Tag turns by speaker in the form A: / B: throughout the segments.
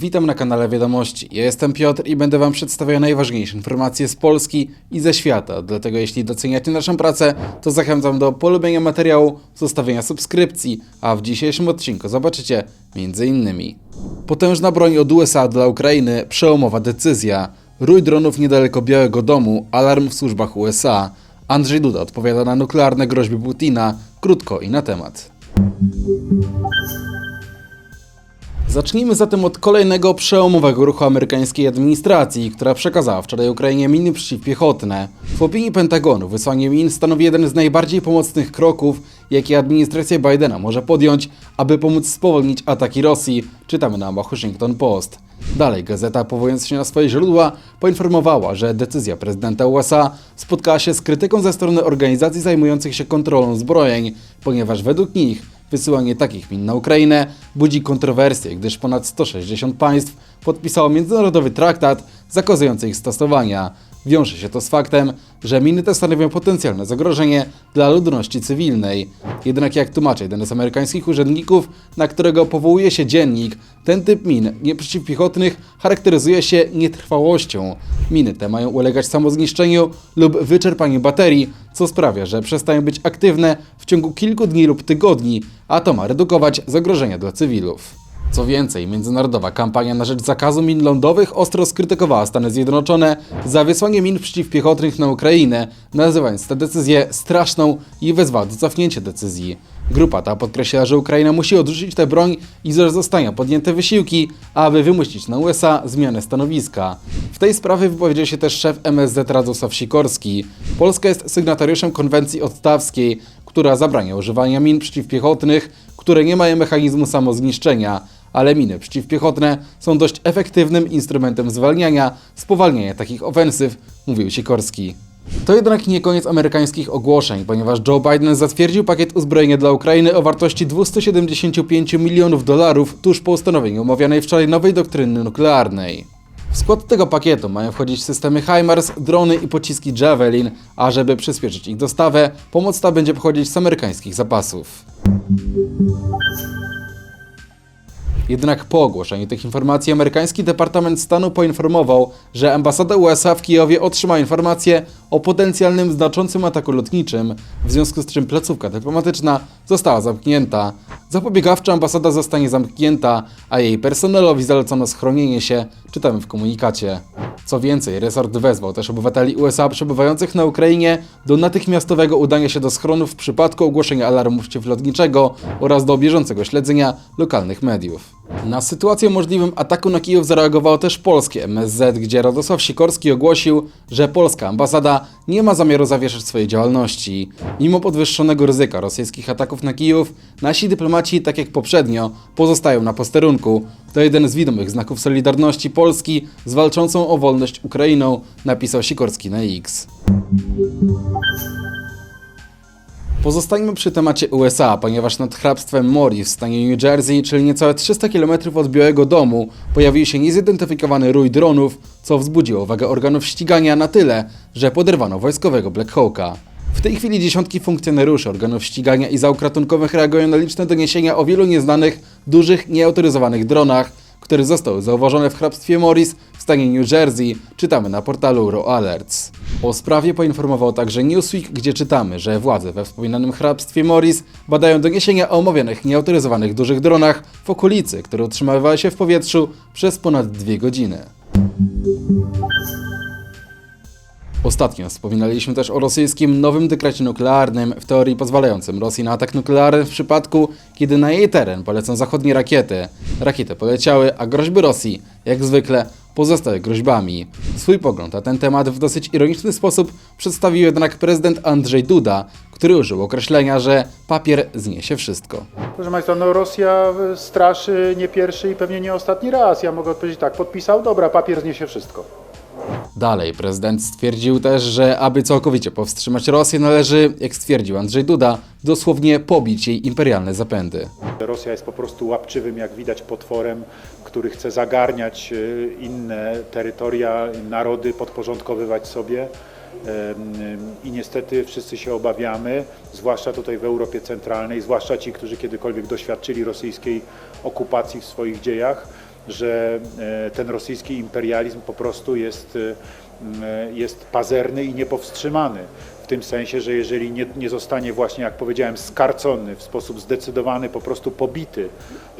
A: Witam na kanale Wiadomości. Ja jestem Piotr i będę Wam przedstawiał najważniejsze informacje z Polski i ze świata. Dlatego jeśli doceniacie naszą pracę, to zachęcam do polubienia materiału, zostawienia subskrypcji, a w dzisiejszym odcinku zobaczycie m.in. Potężna broń od USA dla Ukrainy, przełomowa decyzja, rój dronów niedaleko Białego Domu, alarm w służbach USA, Andrzej Duda odpowiada na nuklearne groźby Putina, krótko i na temat. Zacznijmy zatem od kolejnego przełomowego ruchu amerykańskiej administracji, która przekazała wczoraj Ukrainie miny przeciwpiechotne. W opinii Pentagonu wysłanie min stanowi jeden z najbardziej pomocnych kroków, jakie administracja Bidena może podjąć, aby pomóc spowolnić ataki Rosji, czytamy na Washington Post. Dalej gazeta, powołując się na swoje źródła, poinformowała, że decyzja prezydenta USA spotkała się z krytyką ze strony organizacji zajmujących się kontrolą zbrojeń, ponieważ według nich Wysyłanie takich min na Ukrainę budzi kontrowersje, gdyż ponad 160 państw podpisało międzynarodowy traktat zakazujący ich stosowania. Wiąże się to z faktem, że miny te stanowią potencjalne zagrożenie dla ludności cywilnej. Jednak jak tłumaczy jeden z amerykańskich urzędników, na którego powołuje się dziennik, ten typ min nieprzeciwpiechotnych charakteryzuje się nietrwałością. Miny te mają ulegać samozniszczeniu lub wyczerpaniu baterii, co sprawia, że przestają być aktywne w ciągu kilku dni lub tygodni, a to ma redukować zagrożenia dla cywilów. Co więcej, międzynarodowa kampania na rzecz zakazu min lądowych ostro skrytykowała Stany Zjednoczone za wysłanie min przeciwpiechotnych na Ukrainę, nazywając tę decyzję straszną i wezwała do cofnięcia decyzji. Grupa ta podkreśla, że Ukraina musi odrzucić tę broń i że zostaną podjęte wysiłki, aby wymusić na USA zmianę stanowiska. W tej sprawie wypowiedział się też szef MSZ Radosław Sikorski. Polska jest sygnatariuszem konwencji ottawskiej, która zabrania używania min przeciwpiechotnych, które nie mają mechanizmu samozniszczenia, ale miny przeciwpiechotne są dość efektywnym instrumentem zwalniania, spowalniania takich ofensyw, mówił Sikorski. To jednak nie koniec amerykańskich ogłoszeń, ponieważ Joe Biden zatwierdził pakiet uzbrojenia dla Ukrainy o wartości 275 milionów dolarów tuż po ustanowieniu omawianej wczoraj nowej doktryny nuklearnej. W skład tego pakietu mają wchodzić systemy HIMARS, drony i pociski Javelin, a żeby przyspieszyć ich dostawę, pomoc ta będzie pochodzić z amerykańskich zapasów. Jednak po ogłoszeniu tych informacji amerykański Departament Stanu poinformował, że ambasada USA w Kijowie otrzyma informację o potencjalnym znaczącym ataku lotniczym, w związku z czym placówka dyplomatyczna została zamknięta. Zapobiegawcza ambasada zostanie zamknięta, a jej personelowi zalecono schronienie się, czytamy w komunikacie. Co więcej, resort wezwał też obywateli USA przebywających na Ukrainie do natychmiastowego udania się do schronów w przypadku ogłoszenia alarmu przeciwlotniczego oraz do bieżącego śledzenia lokalnych mediów. Na sytuację możliwym ataku na Kijów zareagowało też polskie MSZ, gdzie Radosław Sikorski ogłosił, że polska ambasada nie ma zamiaru zawieszać swojej działalności. Mimo podwyższonego ryzyka rosyjskich ataków na Kijów, nasi dyplomaci, tak jak poprzednio, pozostają na posterunku. To jeden z widomych znaków solidarności Polski z walczącą o wolność Ukrainą, napisał Sikorski na X. Pozostańmy przy temacie USA, ponieważ nad hrabstwem Mori w stanie New Jersey, czyli niecałe 300 km od Białego Domu, pojawił się niezidentyfikowany rój dronów, co wzbudziło uwagę organów ścigania na tyle, że poderwano wojskowego Black Hawka. W tej chwili dziesiątki funkcjonariuszy organów ścigania i załóg ratunkowych reagują na liczne doniesienia o wielu nieznanych, dużych, nieautoryzowanych dronach, które zostały zauważone w hrabstwie Morris w stanie New Jersey, czytamy na portalu Raw Alerts. O sprawie poinformował także Newsweek, gdzie czytamy, że władze we wspominanym hrabstwie Morris badają doniesienia o omawianych nieautoryzowanych dużych dronach w okolicy, które utrzymywały się w powietrzu przez ponad dwie godziny. Ostatnio wspominaliśmy też o rosyjskim nowym dekrecie nuklearnym, w teorii pozwalającym Rosji na atak nuklearny w przypadku, kiedy na jej teren polecą zachodnie rakiety. Rakiety poleciały, a groźby Rosji, jak zwykle, pozostały groźbami. Swój pogląd na ten temat w dosyć ironiczny sposób przedstawił jednak prezydent Andrzej Duda, który użył określenia, że papier zniesie wszystko.
B: Proszę Państwa, no Rosja straszy nie pierwszy i pewnie nie ostatni raz. Ja mogę odpowiedzieć tak, podpisał, dobra, papier zniesie wszystko.
A: Dalej, prezydent stwierdził też, że aby całkowicie powstrzymać Rosję, należy, jak stwierdził Andrzej Duda, dosłownie pobić jej imperialne zapędy.
B: Rosja jest po prostu łapczywym, jak widać, potworem, który chce zagarniać e, inne terytoria, narody, podporządkowywać sobie. Em, I niestety wszyscy się obawiamy, zwłaszcza tutaj w Europie Centralnej, zwłaszcza ci, którzy kiedykolwiek doświadczyli rosyjskiej okupacji w swoich dziejach, że e, ten rosyjski imperializm po prostu jest, e, jest pazerny i niepowstrzymany. Tym sensie, że jeżeli nie, nie zostanie właśnie, jak powiedziałem, skarcony w sposób zdecydowany, po prostu pobity,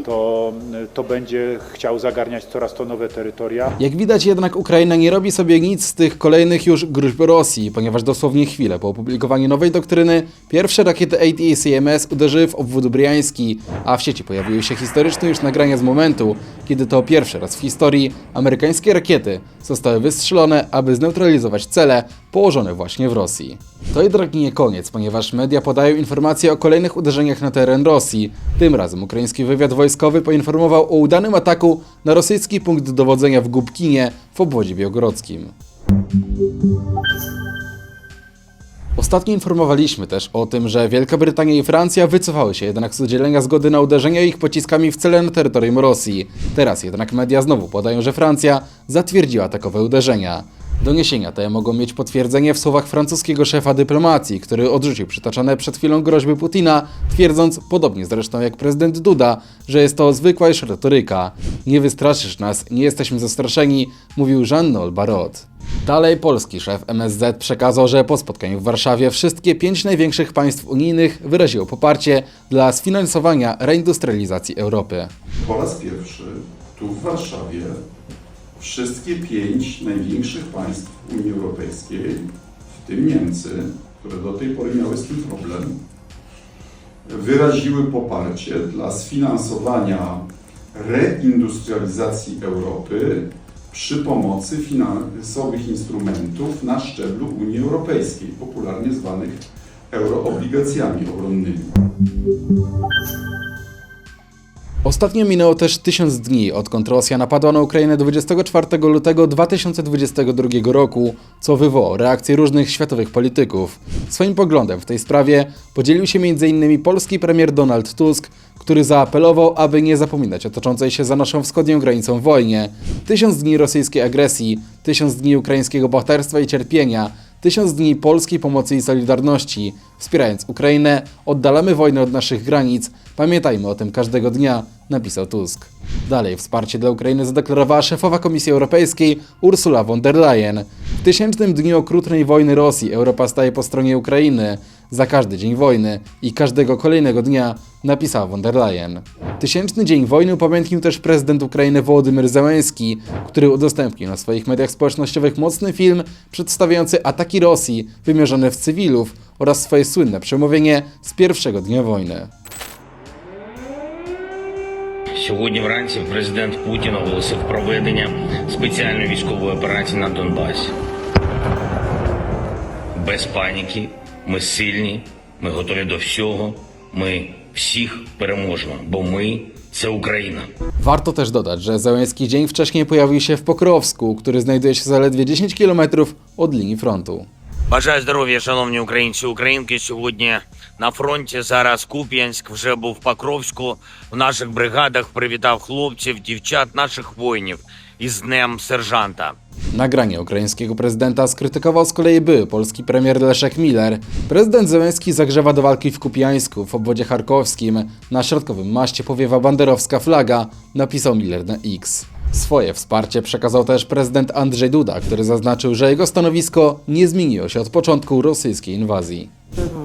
B: to, to będzie chciał zagarniać coraz to nowe terytoria.
A: Jak widać jednak Ukraina nie robi sobie nic z tych kolejnych już gruźb Rosji, ponieważ dosłownie chwilę po opublikowaniu nowej doktryny pierwsze rakiety ATACMS uderzyły w obwód briański, a w sieci pojawiły się historyczne już nagrania z momentu, kiedy to pierwszy raz w historii amerykańskie rakiety zostały wystrzelone, aby zneutralizować cele położone właśnie w Rosji. To jednak nie koniec, ponieważ media podają informacje o kolejnych uderzeniach na teren Rosji. Tym razem ukraiński wywiad wojskowy poinformował o udanym ataku na rosyjski punkt dowodzenia w Gubkinie w obwodzie białgorodzkim. Ostatnio informowaliśmy też o tym, że Wielka Brytania i Francja wycofały się jednak z udzielenia zgody na uderzenie ich pociskami w cele na terytorium Rosji. Teraz jednak media znowu podają, że Francja zatwierdziła takowe uderzenia. Doniesienia te mogą mieć potwierdzenie w słowach francuskiego szefa dyplomacji, który odrzucił przytoczone przed chwilą groźby Putina, twierdząc, podobnie zresztą jak prezydent Duda, że jest to zwykła już retoryka. Nie wystraszysz nas, nie jesteśmy zastraszeni, mówił Jean-Noël Barrot. Dalej polski szef MSZ przekazał, że po spotkaniu w Warszawie wszystkie pięć największych państw unijnych wyraziło poparcie dla sfinansowania reindustrializacji Europy.
C: Po raz pierwszy tu w Warszawie wszystkie pięć największych państw Unii Europejskiej, w tym Niemcy, które do tej pory miały z tym problem, wyraziły poparcie dla sfinansowania reindustrializacji Europy przy pomocy finansowych instrumentów na szczeblu Unii Europejskiej, popularnie zwanych euroobligacjami obronnymi.
A: Ostatnio minęło też tysiąc dni, odkąd Rosja napadła na Ukrainę 24 lutego 2022 roku, co wywołało reakcje różnych światowych polityków. Swoim poglądem w tej sprawie podzielił się m.in. polski premier Donald Tusk, który zaapelował, aby nie zapominać o toczącej się za naszą wschodnią granicą wojnie. Tysiąc dni rosyjskiej agresji, tysiąc dni ukraińskiego bohaterstwa i cierpienia, Tysiąc dni polskiej pomocy i solidarności. Wspierając Ukrainę, oddalamy wojnę od naszych granic. Pamiętajmy o tym każdego dnia, napisał Tusk. Dalej wsparcie dla Ukrainy zadeklarowała szefowa Komisji Europejskiej Ursula von der Leyen. W tysięcznym dniu okrutnej wojny Rosji Europa staje po stronie Ukrainy Za każdy dzień wojny i każdego kolejnego dnia napisała von der Leyen. Tysięczny dzień wojny upamiętnił też prezydent Ukrainy Wołodymyr Zełenski, który udostępnił na swoich mediach społecznościowych mocny film przedstawiający ataki Rosji wymierzone w cywilów oraz swoje słynne przemówienie z pierwszego dnia wojny.
D: Сьогодні вранці президент Путін оголосив проведення спеціальної військової операції на Донбасі. Без паніки, ми сильні, ми готові до всього, ми всіх переможемо, бо ми це Україна.
A: Warto też dodać, że Zełenski dzień wcześniej pojawił się w Pokrowsku, który znajduje się zaledwie 10 km od linii frontu.
E: Бажаю здоров'я, шановні українці українки. Сьогодні на фронті зараз Куп'янськ вже був в Покровську. В наших бригадах привітав хлопців, дівчат, наших воїнів i z dniem sierżanta.
A: Nagranie ukraińskiego prezydenta skrytykował z kolei były polski premier Leszek Miller. Prezydent Zełenski zagrzewa do walki w Kupiańsku, w obwodzie charkowskim. Na środkowym maście powiewa banderowska flaga, napisał Miller na X. Swoje wsparcie przekazał też prezydent Andrzej Duda, który zaznaczył, że jego stanowisko nie zmieniło się od początku rosyjskiej inwazji.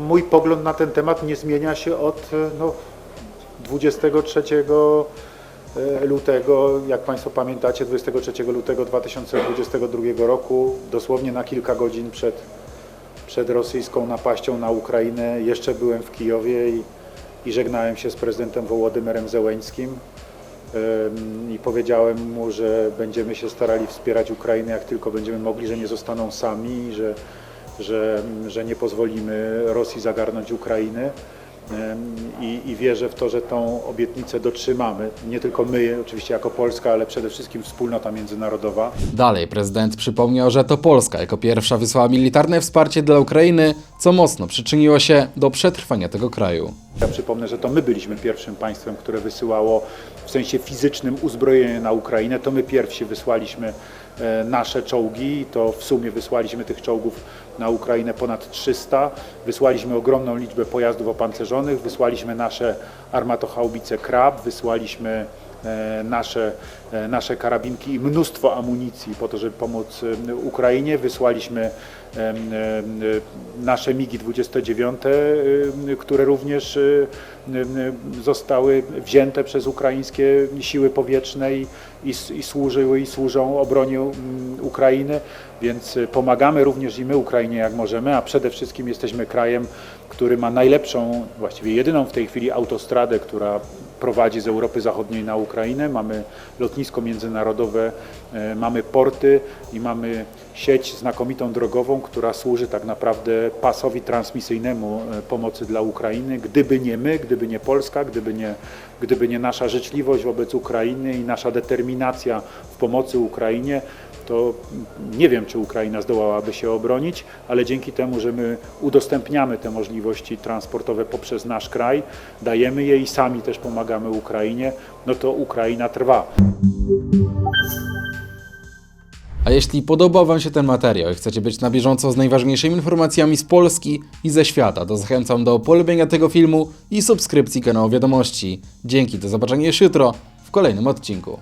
B: Mój pogląd na ten temat nie zmienia się od no, 23 lutego, jak Państwo pamiętacie, 23 lutego 2022 roku, dosłownie na kilka godzin przed, przed rosyjską napaścią na Ukrainę, jeszcze byłem w Kijowie i, i żegnałem się z prezydentem Wołodymyrem Zełeńskim i powiedziałem mu, że będziemy się starali wspierać Ukrainę jak tylko będziemy mogli, że nie zostaną sami, że, że, że nie pozwolimy Rosji zagarnąć Ukrainy. I, I wierzę w to, że tą obietnicę dotrzymamy. Nie tylko my, oczywiście jako Polska, ale przede wszystkim wspólnota międzynarodowa.
A: Dalej prezydent przypomniał, że to Polska jako pierwsza wysłała militarne wsparcie dla Ukrainy, co mocno przyczyniło się do przetrwania tego kraju.
B: Ja przypomnę, że to my byliśmy pierwszym państwem, które wysyłało w sensie fizycznym uzbrojenie na Ukrainę. To my pierwsi wysłaliśmy nasze czołgi. To w sumie wysłaliśmy tych czołgów na Ukrainę ponad 300. Wysłaliśmy ogromną liczbę pojazdów opancerzonych. Wysłaliśmy nasze armatochaubice Krab. Wysłaliśmy e, nasze e, nasze karabinki i mnóstwo amunicji po to, żeby pomóc e, Ukrainie. Wysłaliśmy e, nasze MIGI 29, e, które również zostały wzięte przez ukraińskie siły powietrzne i, i, i służyły i służą obronie Ukrainy, więc e, pomagamy również i my Ukrainie jak możemy, a przede wszystkim jesteśmy krajem, który ma najlepszą, właściwie jedyną w tej chwili autostradę, która prowadzi z Europy Zachodniej na Ukrainę. Mamy lotnisko międzynarodowe, e, mamy porty i mamy sieć znakomitą drogową, która służy tak naprawdę pasowi transmisyjnemu e, pomocy dla Ukrainy. Gdyby nie my, gdyby nie Polska, gdyby nie, gdyby nie nasza życzliwość wobec Ukrainy i nasza determinacja w pomocy Ukrainie, to nie wiem, czy Ukraina zdołałaby się obronić, ale dzięki temu, że my udostępniamy te możliwości transportowe poprzez nasz kraj, dajemy je i sami też pomagamy Ukrainie, no to Ukraina trwa.
A: A jeśli podobał Wam się ten materiał i chcecie być na bieżąco z najważniejszymi informacjami z Polski i ze świata, to zachęcam do polubienia tego filmu i subskrypcji kanału Wiadomości. Dzięki, do zobaczenia już jutro w kolejnym odcinku.